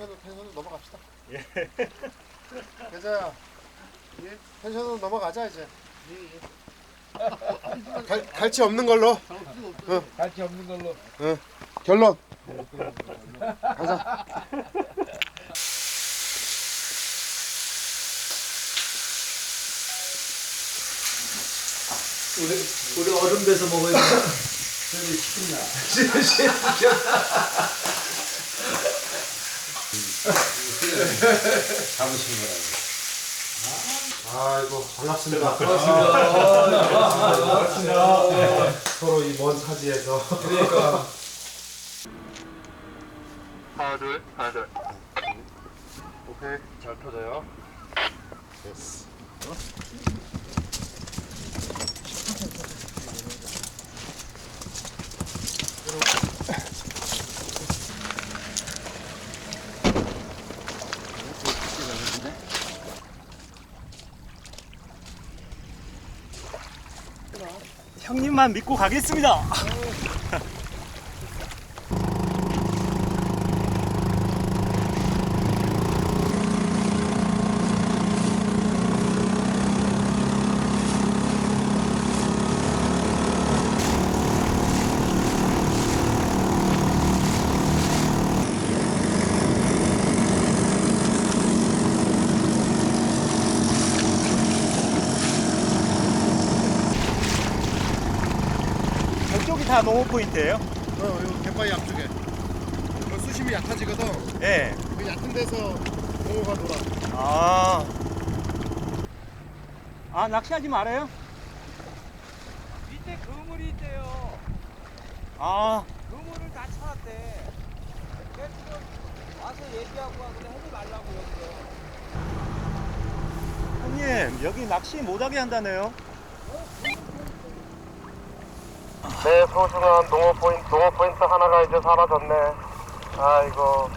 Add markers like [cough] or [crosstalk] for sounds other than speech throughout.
펜션으로 펜션으로 넘어갑시다. 예. [laughs] 계좌야. 예. 펜션으로 넘어가자 이제. 갈, 갈치 없는 걸로. 갈치 없는 걸로. 결론. 가자. 우리 우리 얼음 배서 먹어야 돼. 저기 시킨다. [laughs] 잡으신 거라고. 아이고 반갑습니다. 반갑습니다. 서로 이 먼 사지에서. 그러니까 하나 둘 하나 둘. 오케이 잘 터져요. 됐어. 형님만 믿고 가겠습니다. 저쪽이 다 농업 포인트예요? 어, 이거 갯바위 앞쪽에. 이거 수심이 얕아지거든. 예. 그 얕은 데서 공호가 놀아. 아. 아 낚시하지 말아요? 밑에 그물이 있대요. 아. 그물을 다 쳐놨대. 그래서 와서 얘기하고 하는데 하지 말라고 여기서. 형님 여기 낚시 못하게 한다네요. 내 소중한 농어 포인트, 농어 포인트 하나가 이제 사라졌네. 아이고.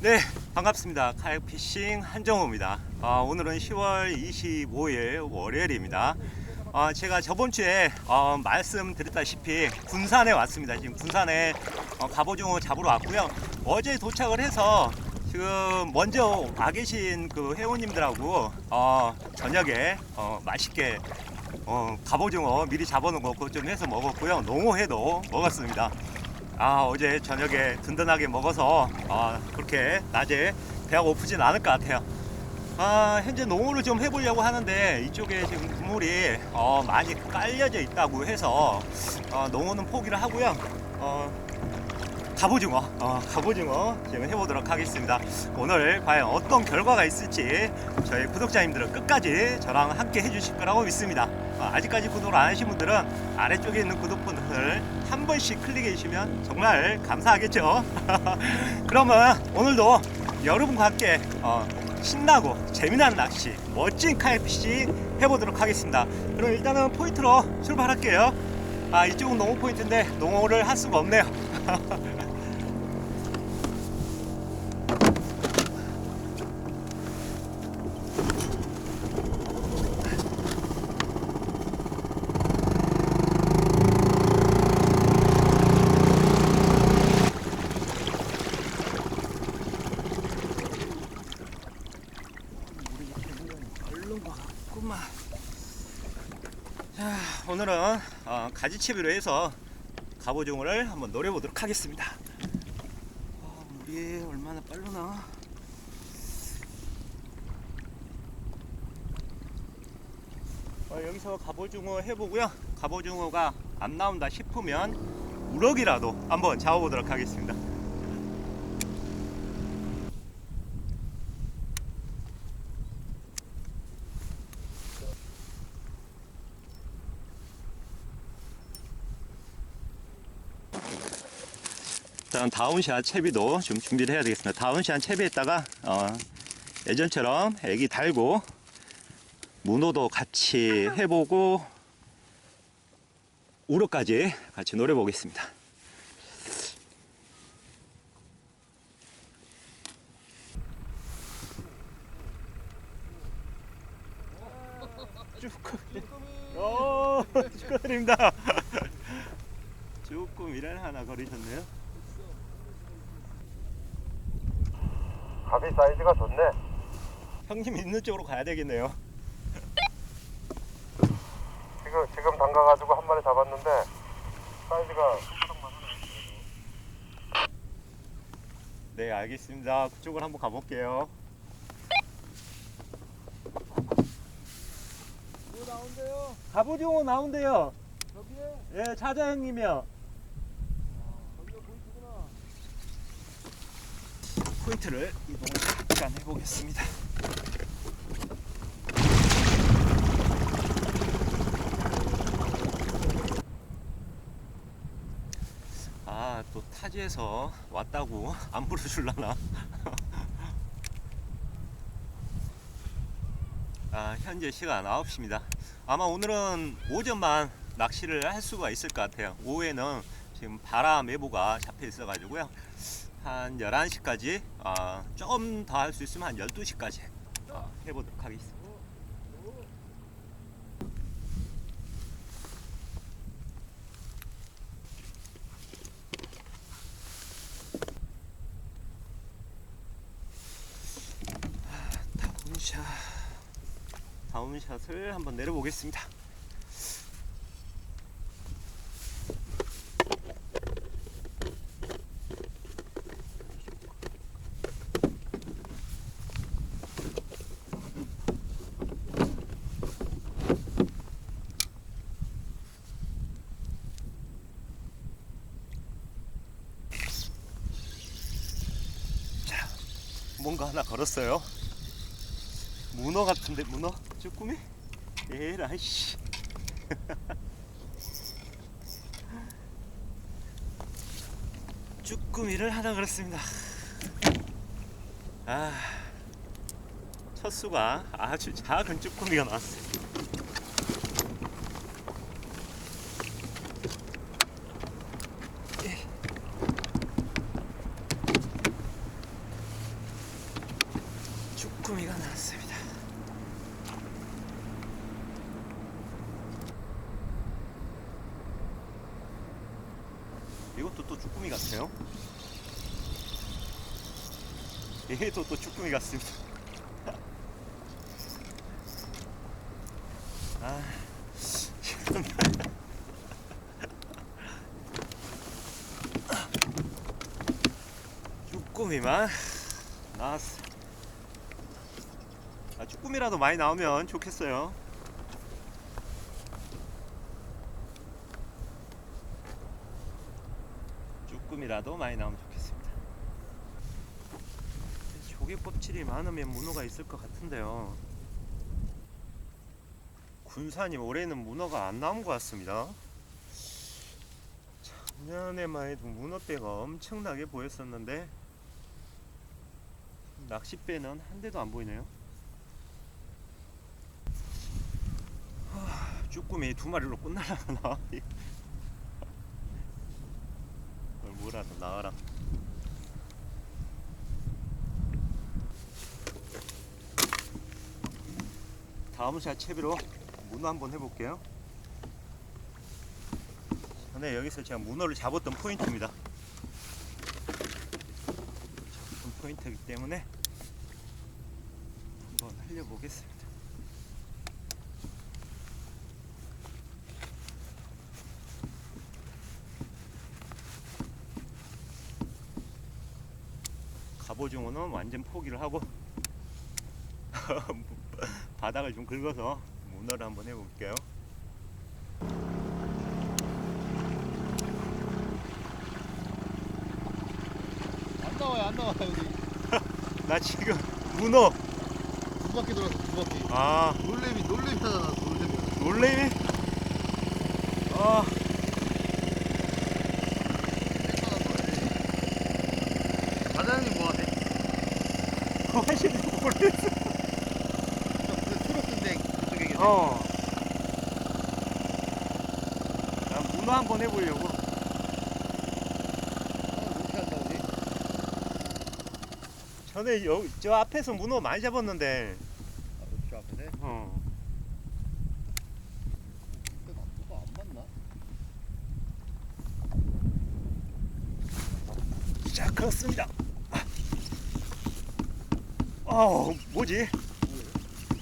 네, 반갑습니다. 카약 피싱 한정호입니다. 아, 오늘은 10월 25일 월요일입니다. 아, 제가 저번 주에 어, 말씀드렸다시피 군산에 왔습니다. 지금 군산에 어, 갑오징어 잡으러 왔고요. 어제 도착을 해서 지금 먼저 와 계신 그 회원님들하고 어, 저녁에 어, 맛있게 어, 갑오징어 미리 잡아놓은 거 그것 좀 해서 먹었고요. 농어회도 먹었습니다. 아 어제 저녁에 든든하게 먹어서 아 그렇게 낮에 배가 고프진 않을 것 같아요. 아 현재 농어를 좀 해보려고 하는데 이쪽에 지금 그물이 어, 많이 깔려져 있다고 해서 어, 농어는 포기를 하고요. 어, 갑오징어, 어, 갑오징어 지금 해보도록 하겠습니다. 오늘 과연 어떤 결과가 있을지 저희 구독자님들은 끝까지 저랑 함께 해주실 거라고 믿습니다. 어, 아직까지 구독을 안 하신 분들은 아래쪽에 있는 구독 버튼을 한 번씩 클릭해 주시면 정말 감사하겠죠. [laughs] 그러면 오늘도 여러분과 함께 어, 신나고 재미난 낚시, 멋진 카이피싱 해보도록 하겠습니다. 그럼 일단은 포인트로 출발할게요. 아 이쪽은 농어 포인트인데 농어를 할 수가 없네요. [laughs] 얼른 와갔구만. 자, 오늘은 어, 가지채비로 해서 갑오징어를 한번 노려보도록 하겠습니다. 어, 물이 얼마나 빠르나? 어, 여기서 갑오징어 해보고요. 갑오징어가 안 나온다 싶으면 우럭이라도 한번 잡아보도록 하겠습니다. 다운샷 채비도 좀 준비를 해야 되겠습니다. 다운샷 채비에다가 어, 예전처럼 애기 달고 문어도 같이 해보고 우럭까지 같이 노려보겠습니다. 축하드립니다. [laughs] 쭈꾸미를 하나 거리셨네요. 갑이 사이즈가 좋네. 형님 있는 쪽으로 가야 되겠네요. 지금 지금 담가가지고 한 마리 잡았는데 사이즈가 네, 알겠습니다. 그쪽으로 한번 가볼게요. 뭐 나온대요? 갑오징어 나온대요. 저기에? 예, 차자 형님이요. 저기가 보이시구나. 포인트를 이동을 잠깐 해보겠습니다. 아, 또 타지에서 왔다고 안 불러줄라나? [laughs] 아, 현재 시간 9시입니다. 아마 오늘은 오전만 낚시를 할 수가 있을 것 같아요. 오후에는 지금 바람 예보가 잡혀 있어가지고요. 한 11시까지 아, 조금 더할 수 있으면 한 12시까지 아, 해보도록 하겠습니다. 다음 샷 다음 샷을 한번 내려보겠습니다. 자, 뭔가 하나 걸었어요. 문어 같은데 문어? 쭈꾸미? 에라이 씨. [laughs] 쭈꾸미를 하나 걸었습니다. 아, 첫 수가 아주 작은 쭈꾸미가 나왔어요. 쭈꾸미가 나왔습니다. 이것도 또 쭈꾸미 같아요. 얘도 또 쭈꾸미 같습니다. [laughs] 아, 참. 쭈꾸미만 [laughs] 나왔어. 아, 쭈꾸미라도 많이 나오면 좋겠어요. 쭈꾸미라도 많이 나오면 좋겠습니다. 조개 껍질이 많으면 문어가 있을 것 같은데요. 군산이 올해는 문어가 안 나온 것 같습니다. 작년에만 해도 문어배가 엄청나게 보였었는데 낚싯배는 한 대도 안 보이네요. 하, 쭈꾸미 두 마리로 끝날라나? 뭐라도 나와라. 다음 샷 채비로 문어 한번 해볼게요. 전에 여기서 제가 문어를 잡았던 포인트입니다. 잡았던 포인트이기 때문에 한번 살려보겠습니다. 갑오징어는 완전 포기를 하고 [laughs] 바닥을 좀 긁어서 문어를 한번 해볼게요. 안 나와요 안 나와요 여기. [laughs] 나 지금 문어. 두 바퀴 돌아서 두 바퀴. 아. 놀래미 놀래미 하나 나왔어 놀래미. 놀래미? 아 사장님 뭐하세요? 훨씬 모르겠어. 그 초록색 그쪽에 계세요 어. 나 문어 한번 해보려고. 전에 여, 저 앞에서 문어 많이 잡았는데. 아, 저 앞에서 어. 근데 각도가 안 맞나? 자 그렇습니다 어 뭐지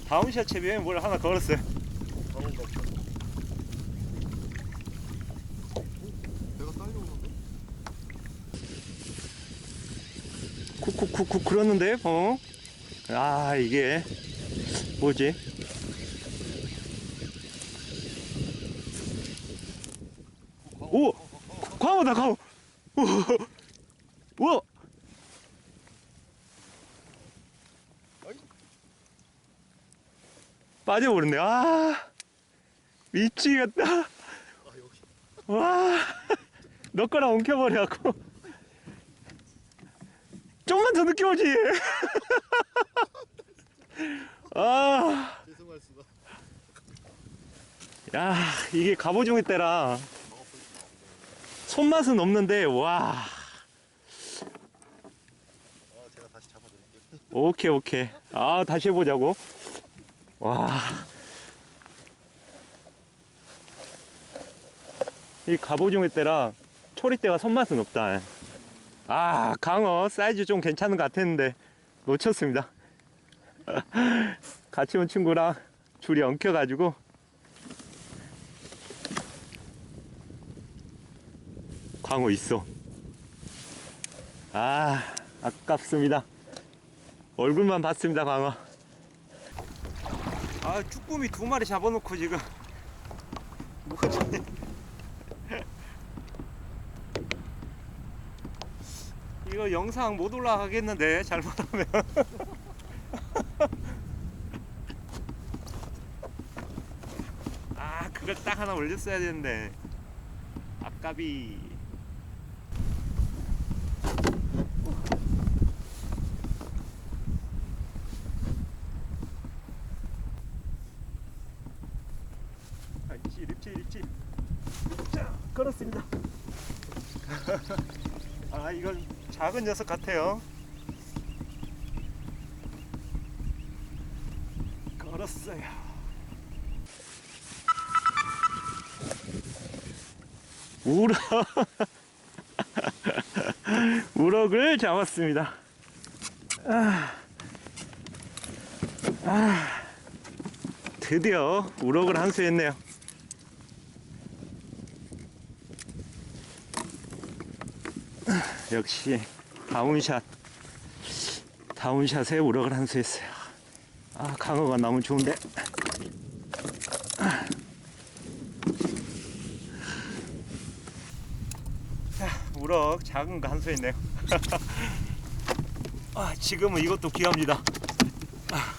다운샷 채비에 뭘 하나 걸었어요 쿡쿡쿡쿡 그랬는데 어? 아 이게 뭐지? 오! 광어다 광어! 오! 우와! 빠져버렸네. 아 미치겠다. 와 너 거랑 엉켜버려갖고. 좀만 더 늦게 오지. 아. 죄송할 수가. 야 이게 갑오징어 때라 손맛은 없는데 와. 오케이 오케이. 아 다시 해보자고 와 이 갑오징어 때라 초리대가 손맛은 없다. 아 강어 사이즈 좀 괜찮은 것 같았는데 놓쳤습니다. [laughs] 같이 온 친구랑 줄이 엉켜가지고. 광어 있어. 아 아깝습니다. 얼굴만 봤습니다 광어 아 쭈꾸미 두 마리 잡아놓고 지금. 뭐지 [laughs] 이거 영상 못 올라가겠는데 잘못하면. [laughs] 아 그걸 딱 하나 올렸어야 되는데. 아까비 아, 입질 입질 입질 자 걸었습니다. [laughs] 아 이건 작은 녀석 같아요. 걸었어요. 우럭. [laughs] 우럭을 잡았습니다. 아, 아, 드디어 우럭을 한수했네요 역시 다운샷 다운샷에 우럭을 한수했어요. 아 강어가 너무 좋은데. 자, 우럭 작은 거 한수했네요. [laughs] 아 지금은 이것도 귀합니다. 아.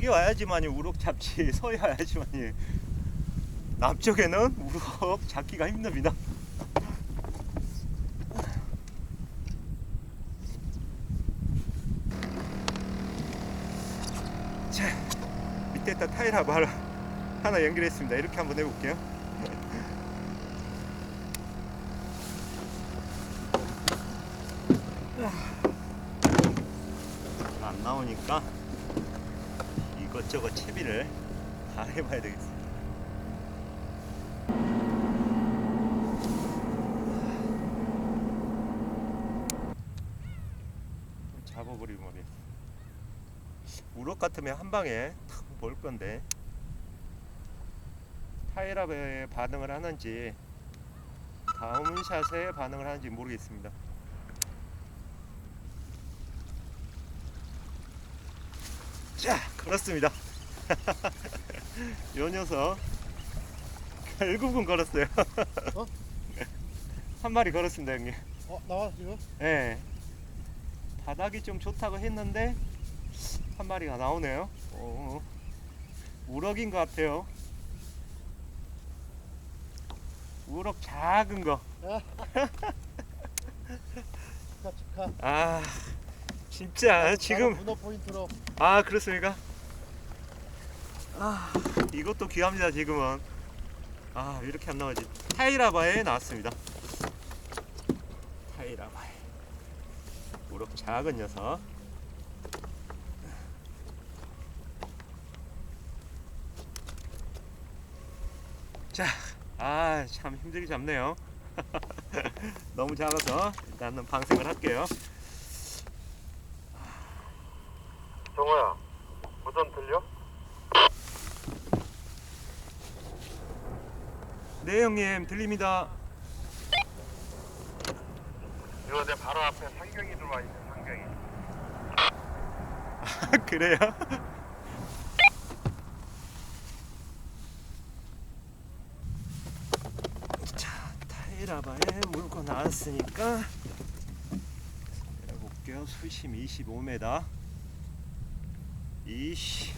여기 와야지만이 우럭 잡지 [laughs] 서해 와야지만이. 남쪽에는 우럭 잡기가 힘듭니다. 자 밑에다 타일 하고 하나, 하나 연결했습니다. 이렇게 한번 해볼게요 안 나오니까 이것저것 채비를 다 해봐야 되겠어. 잡아버리고 말이야. 우럭 같으면 한 방에 탁몰 건데 타이랍에 반응을 하는지 다음 샷에 반응을 하는지 모르겠습니다. 자, 걸었습니다. [laughs] 요 녀석 결국은 걸었어요. 어? [laughs] 한 마리 걸었습니다, 형님. 어 나와 지금? 예. 바닥이 좀 좋다고 했는데 한 마리가 나오네요. 오, 우럭인 것 같아요. 우럭 작은 거. 축하 축하. 아, 진짜 지금 문어 포인트로. 아 그렇습니까? 아 이것도 귀합니다 지금은. 아 이렇게 안 나오지? 타이라바에 나왔습니다. 타이라바에. 우럭 작은 녀석. 자, 아, 참 힘들게 잡네요. [laughs] 너무 작아서 일단은 방생을 할게요. 정호야, 무전 들려? 네, 형님, 들립니다. 이거 내 바로 앞에 상경이 들어와 있네, 상경이. 그래요? [laughs] 자, 타이라바에 물고 나왔으니까 해볼게요. 수심 25m. 이씨.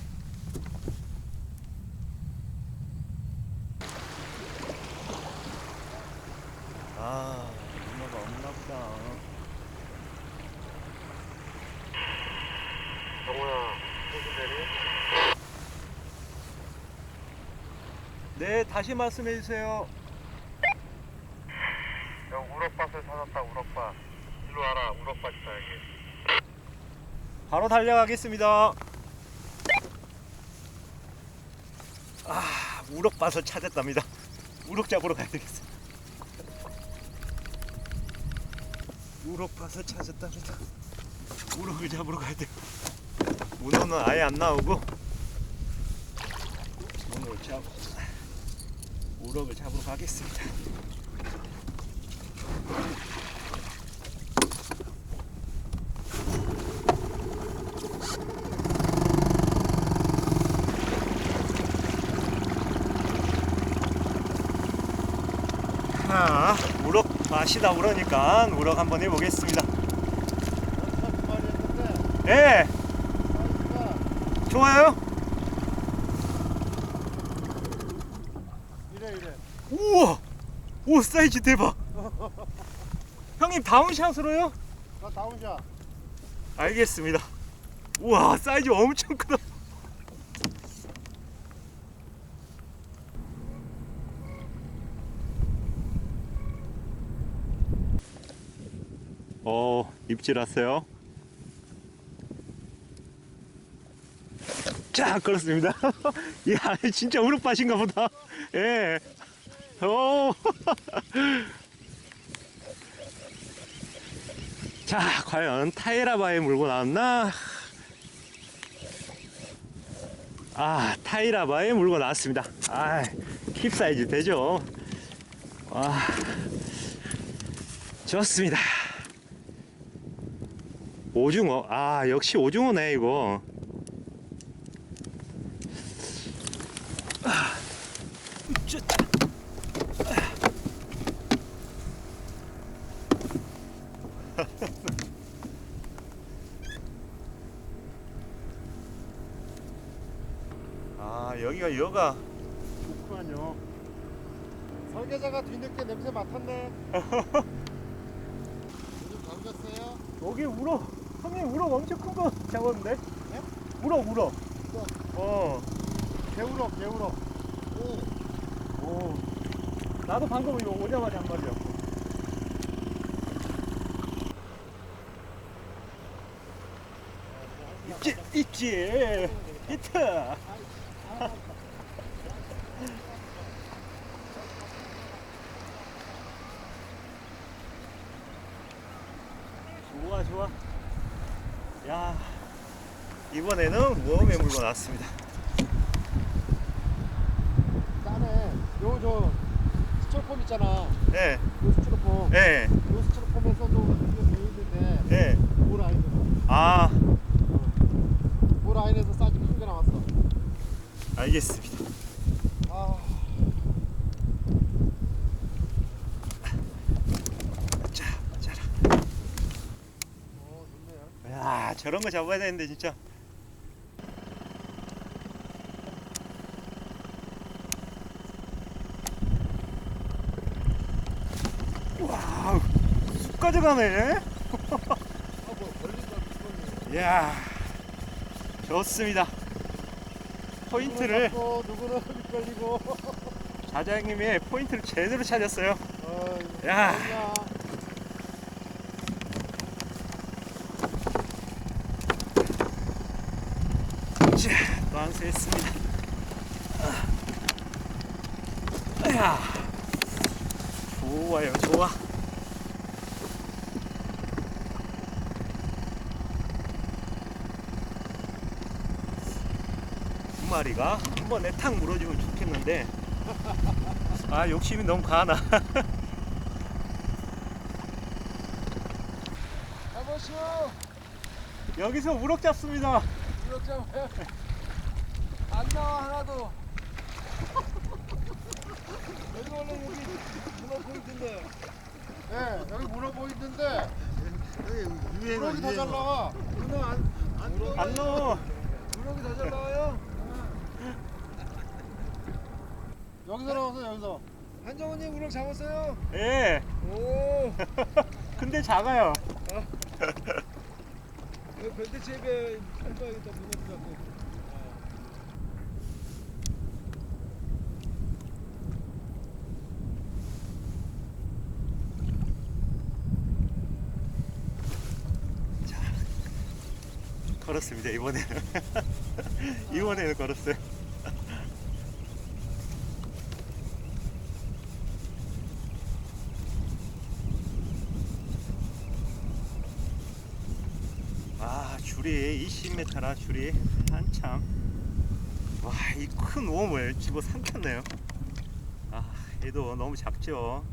아, 문어가 없나 보다. 정호야, 무슨 내리? 네, 다시 말씀해 주세요. 야, 우럭밭을 찾았다, 우럭밭. 일로 와라, 우럭밭 있다, 여기. 바로 달려가겠습니다. 아, 우럭밭을 찾았답니다. 우럭 잡으러 가야 되겠어. 우럭밭을 찾았답니다. 우럭을 잡으러 가야 돼. 문어는 아예 안 나오고 문어를 잡 우럭을 잡으러 가겠습니다. 자, 우럭 맛이다 그러니까 우럭 한번 해보겠습니다. 예, 좋아요. 이래 이래. 우와, 오 사이즈 대박. 형님 다운샷으로요? 나 다운샷. 알겠습니다. 우와, 사이즈 엄청 크다. 어, 입질 왔어요. 자, 그렇습니다. [laughs] 야, 진짜 우럭밭인가 보다. 예. 오. [laughs] 자, 과연 타이라바에 물고 나왔나? 아, 타이라바에 물고 나왔습니다. 아, 킵 사이즈 되죠? 와, 좋습니다. 오징어, 아, 역시 오징어네, 이거. 아, 으쌰. 아, 여가. 좋구만요. 설계자가 뒤늦게 냄새 맡았네. 요즘 [laughs] 잠겼어요? 여기 우럭 형님 우럭 엄청 큰 거 잡았는데? 우럭 우럭 우럭. 어. 개울어 개울어. 오. 오. 나도 방금 이거 오자마자 한 마리야. 있지 있지 히트. 좋아 좋아. 야 이번에는 모험에 물고 나왔습니다. 짜네. 요저 스티로폼 있잖아. 예, 요 스티로폼. 예, 요 스티로폼에서도 이거 돼 있는데 예. 물 아인에서. 아물 아인에서 사이즈 큰게 나왔어. 알겠습니다. 아. 자, 자라. 어 좋네요. 야, 저런 거 잡아야 되는데 진짜. 와, 쑥 가져가네. [laughs] 이야, 좋습니다. 포인트를 누구는 걸리고. 사장님이 포인트를 제대로 찾았어요. 어, 야. 뭐냐. 자, 완수했습니다. 야 좋아요 좋아. 두 마리가 한 번에 탁 물어주면 좋겠는데. 아 욕심이 너무 가나 여기서 우럭 잡습니다. 이렇게 안 나와 하나도 [laughs] 여기 원래 여기 문어 포인트인데 네, 여기 문어 보이던데 유행어 문어기 더잘 나와. 문어 안, 안 들어가요? 안 넣어 문어기 더잘 나와요? 여기서 나와서 여기서. 한정훈님 우럭 잡았어요? 예 오 [laughs] 근데 작아요 이거 밴드 체에 해봐야겠다 문어 잡고 걸었습니다 이번에는. [laughs] 이번에는 걸었어요. 아 줄이 20m나 줄이 한참. 와 이 큰 웜을 집어 삼켰네요. 아 얘도 너무 작죠?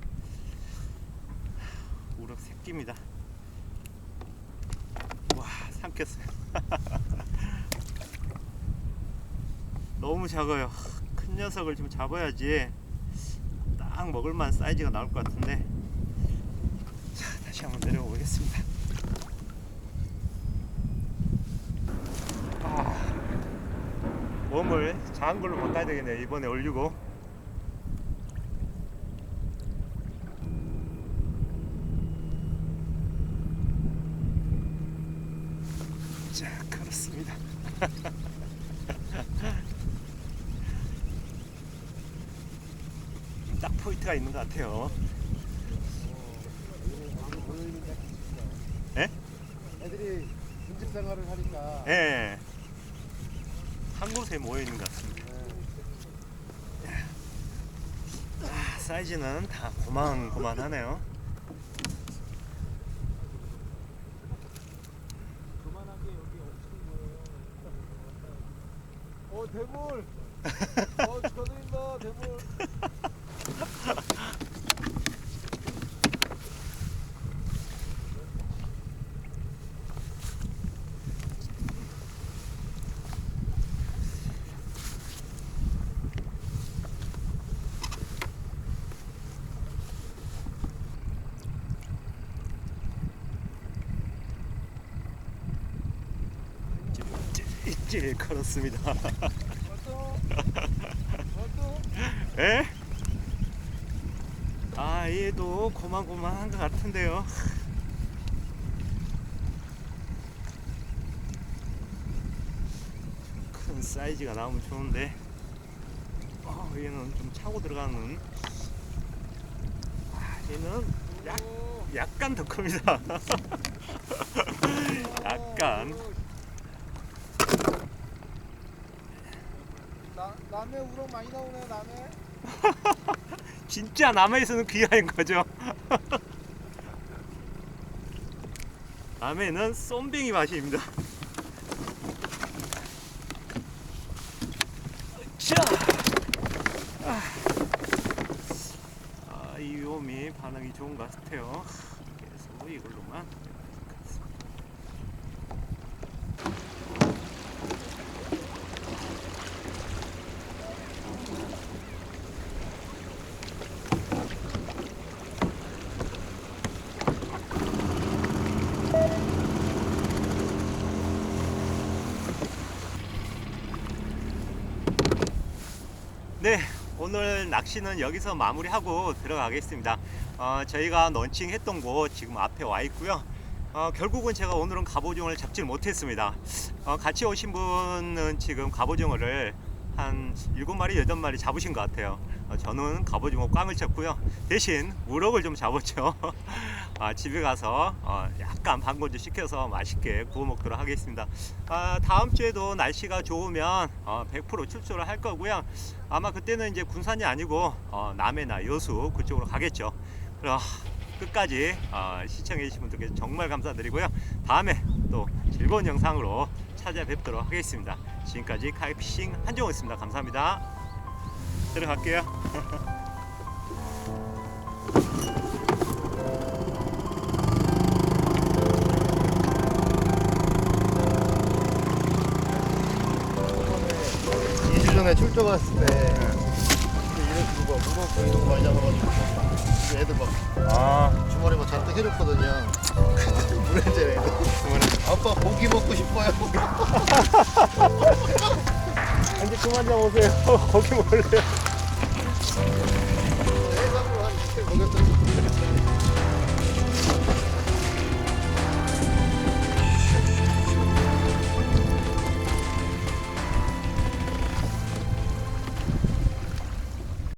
우럭 새끼입니다. 와 삼켰어요 [laughs] 너무 작아요. 큰 녀석을 좀 잡아야지 딱 먹을만 사이즈가 나올 것 같은데. 자 다시 한번 내려가 보겠습니다. 아, 웜을 작은 걸로 바꿔야 되겠네요 이번에 올리고 자 그렇습니다 딱 포인트가 있는 것 같아요 예? 애들이 군집 생활을 하니까 예. 한 곳에 모여 있는 것 같습니다. 아, 사이즈는 다 고만고만하네요. 그만한 게 여기 엄청 보여요 어 대물 [laughs] 어 축하드립니다 대물 찔찔 걸었습니다. 예? 아, 얘도 고만고만한 것 같은데요. 큰 사이즈가 나오면 좋은데, 어, 얘는 좀 차고 들어가는. 아, 얘는 약, 오. 약간 더 큽니다. [laughs] 약간. 남해 우럭 많이 나오네 남해 [laughs] 진짜 남해에서는 귀한 거죠. [laughs] 남해는 쏨뱅이 맛입니다. 자, 아, 아, 이 욤이 반응이 좋은 것 같아요. 그래서 이걸로만. 네, 오늘 낚시는 여기서 마무리하고 들어가겠습니다. 어, 저희가 런칭 했던 곳 지금 앞에 와 있고요. 어, 결국은 제가 오늘은 갑오징어를 잡질 못했습니다. 어, 같이 오신 분은 지금 갑오징어를 한 7마리, 8마리 잡으신 것 같아요. 어, 저는 갑오징어 꽝을 쳤고요. 대신 우럭을 좀 잡았죠. [laughs] 아, 집에 가서 어, 약간 방건조 시켜서 맛있게 구워 먹도록 하겠습니다. 아, 다음 주에도 날씨가 좋으면 어, 100% 출조를 할 거고요. 아마 그때는 이제 군산이 아니고 어, 남해나 여수 그쪽으로 가겠죠. 그럼 끝까지 어, 시청해 주신 분들께 정말 감사드리고요. 다음에 또 즐거운 영상으로 찾아뵙도록 하겠습니다. 지금까지 카이피싱 한정호였습니다. 감사합니다. 들어갈게요. 이 2주 전에 출조 갔을 때 이렇게 누가 무거운 너무 많이 잡아가지고 애들 막 아, 주머니 막 잔뜩 해줬거든요. 근데 문제는 애들 아빠 고기 먹고 싶어요. 이제 그만 잡으세요. 거기 몰래요.